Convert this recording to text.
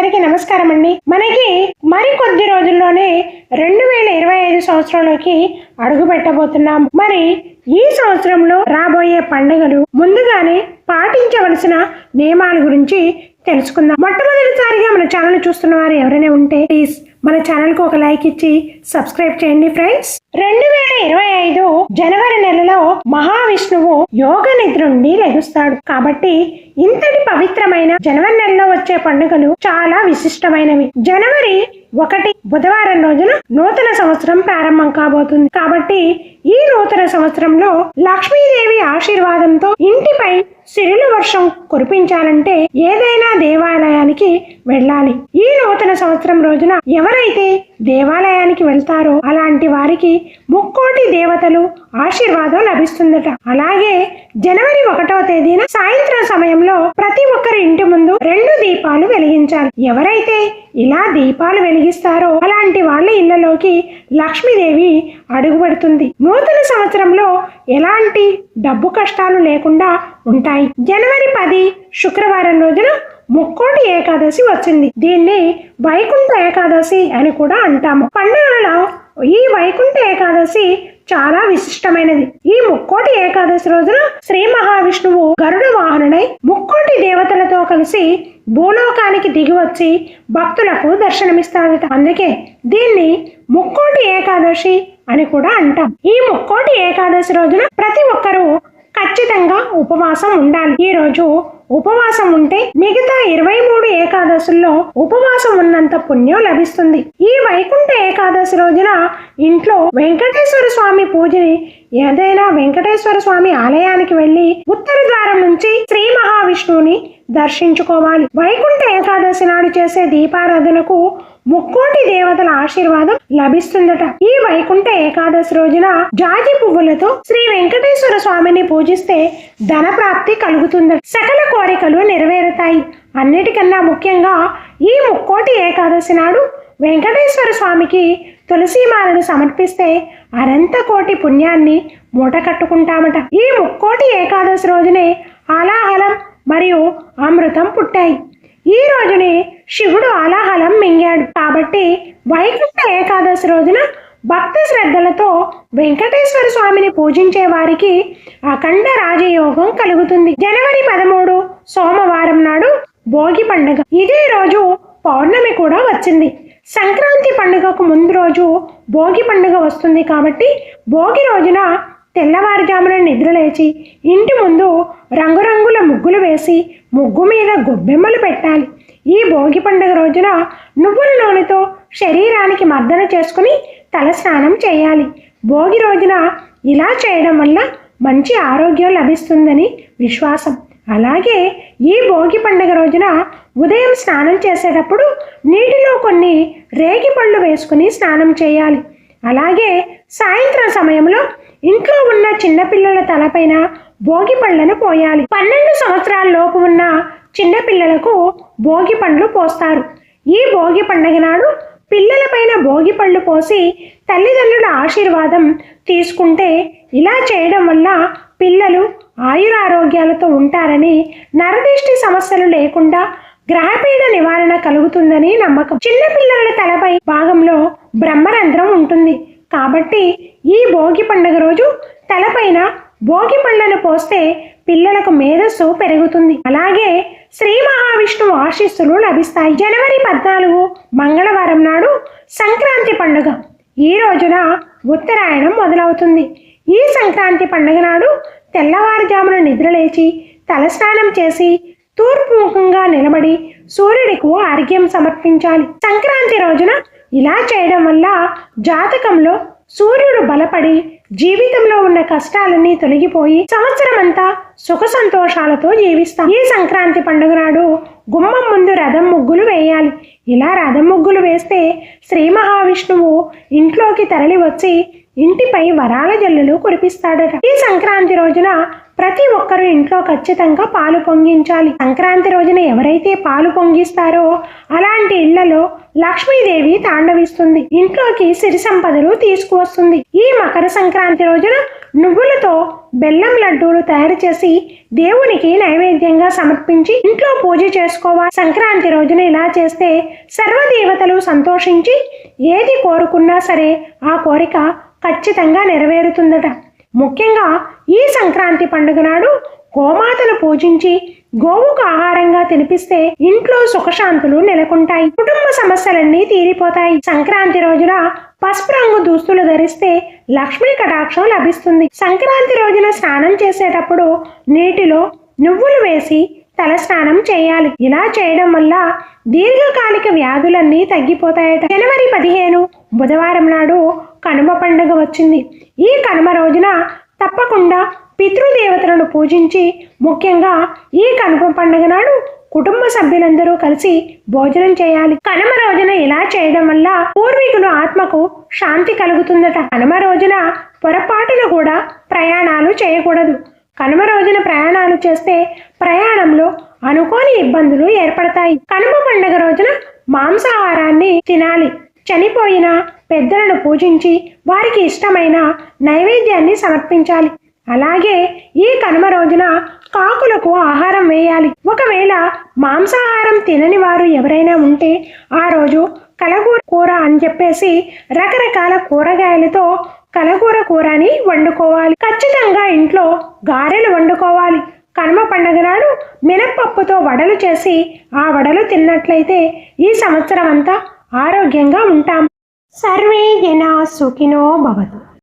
అందరికీ నమస్కారం అండి మనకి మరి కొద్ది రోజుల్లోనే రెండు వేల ఇరవై ఐదు సంవత్సరంలోకి అడుగు పెట్టబోతున్నాం మరి ఈ సంవత్సరంలో రాబోయే పండుగలు ముందుగానే పాటించవలసిన నియమాల గురించి తెలుసుకుందాం. మొట్టమొదటిసారిగా మన ఛానల్ చూస్తున్న వారు ఎవరైనా ఉంటే ప్లీజ్ మన ఛానల్కు ఒక లైక్ ఇచ్చి సబ్స్క్రైబ్ చేయండి ఫ్రెండ్స్ రెండు వేల ఇరవై ఐదు జనవరి నెలలో మహావిష్ణువు యోగ నిద్ర నుండి లెగుస్తాడు. కాబట్టి ఇంతటి పవిత్రమైన జనవరి నెలలో వచ్చే పండుగలు చాలా విశిష్టమైనవి. జనవరి ఒకటి బుధవారం రోజున నూతన సంవత్సరం ప్రారంభం కాబోతుంది. కాబట్టి ఈ నూతన సంవత్సరంలో లక్ష్మీదేవి ఆశీర్వాదంతో ఇంటిపై సిరుల వర్షం కురిపించాలంటే ఏదైనా దేవాలయానికి వెళ్ళాలి. ఈ నూతన సంవత్సరం రోజున ఎవరైతే దేవాలయానికి వెళ్తారో అలాంటి వారికి ముక్కోటి దేవతలు ఆశీర్వాదం లభిస్తుందట. అలాగే జనవరి ఒకటో తేదీన సాయంత్రం సమయంలో ప్రతి ఒక్కరి ఇంటి ముందు రెండు దీపాలు వెలిగించాలి. ఎవరైతే ఇలా దీపాలు వెలిగిస్తారో అలాంటి వాళ్ళ ఇళ్ళలోకి లక్ష్మీదేవి అడుగుపెడుతుంది. నూతన సంవత్సరంలో ఎలాంటి డబ్బు కష్టాలు లేకుండా ఉంటాయి. జనవరి పది శుక్రవారం రోజున ముక్కోటి ఏకాదశి వచ్చింది. దీన్ని వైకుంఠ ఏకాదశి అని కూడా అంటాము. పండుగలలో ఈ వైకుంఠ ఏకాదశి చాలా విశిష్టమైనది. ఈ ముక్కోటి ఏకాదశి రోజున శ్రీ మహావిష్ణువు గరుడ వాహనుడై ముక్కోటి దేవతలతో కలిసి భూలోకానికి దిగి వచ్చి భక్తులకు దర్శనమిస్తాడట. అందుకే దీన్ని ముక్కోటి ఏకాదశి అని కూడా అంటాం. ఈ ముక్కోటి ఏకాదశి రోజున ప్రతి ఒక్కరూ ఖచ్చితంగా ఉపవాసం ఉండాలి. ఈ రోజు ఉపవాసం ఉంటే మిగతా ఇరవై మూడు ఏకాదశుల్లో ఉపవాసం ఉన్నంత పుణ్యం లభిస్తుంది. ఈ వైకుంఠ ఏకాదశి రోజున ఇంట్లో వెంకటేశ్వర స్వామి పూజని ఏదైనా వెంకటేశ్వర స్వామి ఆలయానికి వెళ్ళి ఉత్తర ద్వారం నుంచి శ్రీ మహావిష్ణువుని దర్శించుకోవాలి. వైకుంఠ ఏకాదశి నాడు చేసే దీపారాధనకు ముక్కోటి దేవతల ఆశీర్వాదం లభిస్తుందట. ఈ వైకుంఠ ఏకాదశి రోజున జాజి పువ్వులతో శ్రీ వెంకటేశ్వర స్వామిని పూజిస్తే ధన ప్రాప్తి కలుగుతుందట. సకల కోరికలు నెరవేరుతాయి. అన్నిటికన్నా ముఖ్యంగా ఈ ముక్కోటి ఏకాదశి నాడు వెంకటేశ్వర స్వామికి తులసీమాలను సమర్పిస్తే అనంత కోటి పుణ్యాన్ని మూట కట్టుకుంటామట. ఈ ముక్కోటి ఏకాదశి రోజునే అలాహలం మరియు అమృతం పుట్టాయి. ఈ రోజుని శివుడు ఆలాహలం మింగాడు కాబట్టి వైకుంఠ ఏకాదశి రోజున భక్తి శ్రద్ధలతో వెంకటేశ్వర స్వామిని పూజించే వారికి అఖండ రాజయోగం కలుగుతుంది. జనవరి పదమూడు సోమవారం నాడు భోగి పండుగ. ఇదే రోజు పౌర్ణమి కూడా వచ్చింది. సంక్రాంతి పండుగకు ముందు రోజు భోగి పండుగ వస్తుంది కాబట్టి భోగి రోజున తెల్లవారుజామున నిద్రలేచి ఇంటి ముందు రంగురంగుల ముగ్గులు వేసి ముగ్గు మీద గొబ్బెమ్మలు పెట్టాలి. ఈ భోగి పండుగ రోజున నువ్వుల నూనెతో శరీరానికి మర్దన చేసుకుని తలస్నానం చేయాలి. భోగి రోజున ఇలా చేయడం వల్ల మంచి ఆరోగ్యం లభిస్తుందని విశ్వాసం. అలాగే ఈ భోగి పండుగ రోజున ఉదయం స్నానం చేసేటప్పుడు నీటిలో కొన్ని రేగి పళ్ళు వేసుకుని స్నానం చేయాలి. అలాగే సాయంత్రం సమయంలో ఇంట్లో ఉన్న చిన్నపిల్లల తలపైన భోగి పళ్ళను పోయాలి. పన్నెండు సంవత్సరాల లోపు ఉన్న చిన్నపిల్లలకు భోగి పండ్లు పోస్తారు. ఈ భోగి పండుగ నాడు పిల్లలపైన భోగి పళ్ళు పోసి తల్లిదండ్రుల ఆశీర్వాదం తీసుకుంటే ఇలా చేయడం వల్ల పిల్లలు ఆయురారోగ్యాలతో ఉంటారని నరదిష్టి సమస్యలు లేకుండా గ్రహపీడ నివారణ కలుగుతుందని నమ్మకం. చిన్నపిల్లల తలపై భాగంలో బ్రహ్మరంధ్రం ఉంటుంది. కాబట్టి ఈ భోగి పండుగ రోజు తలపైన భోగి పళ్ళను పోస్తే పిల్లలకు మేధస్సు పెరుగుతుంది. అలాగే శ్రీ మహావిష్ణువు ఆశీస్సులు లభిస్తాయి. జనవరి పద్నాలుగు మంగళవారం నాడు సంక్రాంతి పండుగ. ఈ రోజున ఉత్తరాయణం మొదలవుతుంది. ఈ సంక్రాంతి పండుగ నాడు తెల్లవారుజామున నిద్రలేచి తలస్నానం చేసి తూర్పు ముఖంగా నిలబడి సూర్యుడికి అర్ఘ్యం సమర్పించాలి. సంక్రాంతి రోజున ఇలా చేయడం వల్ల జాతకంలో సూర్యుడు బలపడి జీవితంలో ఉన్న కష్టాలన్నీ తొలగిపోయి సంవత్సరం అంతా సుఖ సంతోషాలతో జీవిస్తాం. ఈ సంక్రాంతి పండుగ నాడు గుమ్మం ముందు రథం ముగ్గులు వేయాలి. ఇలా రథం ముగ్గులు వేస్తే శ్రీ మహావిష్ణువు ఇంట్లోకి తరలి వచ్చి ఇంటిపై వరాల జల్లులు కురిపిస్తాడట. ఈ సంక్రాంతి రోజున ప్రతి ఒక్కరూ ఇంట్లో ఖచ్చితంగా పాలు పొంగించాలి. సంక్రాంతి రోజున ఎవరైతే పాలు పొంగిస్తారో అలాంటి ఇళ్ళలో లక్ష్మీదేవి తాండవిస్తుంది. ఇంట్లోకి సిరి సంపదలు తీసుకువస్తుంది. ఈ మకర సంక్రాంతి రోజున నువ్వులతో బెల్లం లడ్డూలు తయారు చేసి దేవునికి నైవేద్యంగా సమర్పించి ఇంట్లో పూజ చేసుకోవాలి. సంక్రాంతి రోజున ఇలా చేస్తే సర్వదేవతలు సంతోషించి ఏది కోరుకున్నా సరే ఆ కోరిక ఖచ్చితంగా నెరవేరుతుందట. ముఖ్యంగా ఈ సంక్రాంతి పండుగ నాడు గోమాతను పూజించి గోవుకు ఆహారంగా తినిపిస్తే ఇంట్లో సుఖశాంతులు నెలకొంటాయి. కుటుంబ సమస్యలన్నీ తీరిపోతాయి. సంక్రాంతి రోజున పసుపు రంగు దుస్తులు ధరిస్తే లక్ష్మీ కటాక్షం లభిస్తుంది. సంక్రాంతి రోజున స్నానం చేసేటప్పుడు నీటిలో నువ్వులు వేసి తలస్నానం చేయాలి. ఇలా చేయడం వల్ల దీర్ఘకాలిక వ్యాధులన్నీ తగ్గిపోతాయట. జనవరి పదిహేను బుధవారం నాడు కనుమ పండుగ వచ్చింది. ఈ కనుమ రోజున తప్పకుండా పితృదేవతలను పూజించి ముఖ్యంగా ఈ కనుమ పండుగ నాడు కుటుంబ సభ్యులందరూ కలిసి భోజనం చేయాలి. కనుమ రోజున ఇలా చేయడం వల్ల పూర్వీకుల ఆత్మకు శాంతి కలుగుతుందట. కనుమ రోజున పొరపాటున కూడా ప్రయాణాలు చేయకూడదు. కనుమ రోజున ప్రయాణాలు చేస్తే ప్రయాణంలో అనుకోని ఇబ్బందులు ఏర్పడతాయి. కనుమ పండుగ రోజున మాంసాహారాన్ని తినాలి. చనిపోయిన పెద్దలను పూజించి వారికి ఇష్టమైన నైవేద్యాన్ని సమర్పించాలి. అలాగే ఈ కనుమ రోజున కాకులకు ఆహారం వేయాలి. ఒకవేళ మాంసాహారం తినని వారు ఎవరైనా ఉంటే ఆ రోజు కలగూర కూర అని చెప్పేసి రకరకాల కూరగాయలతో కలగూర కూరని వండుకోవాలి. ఖచ్చితంగా ఇంట్లో గారెలు వండుకోవాలి. కనుమ పండుగ నాడు మినప్పప్పుతో వడలు చేసి ఆ వడలు తిన్నట్లయితే ఈ సంవత్సరం అంతా ఆరోగ్యంగా ఉంటాం. సర్వే జనా సుఖినో భవతు.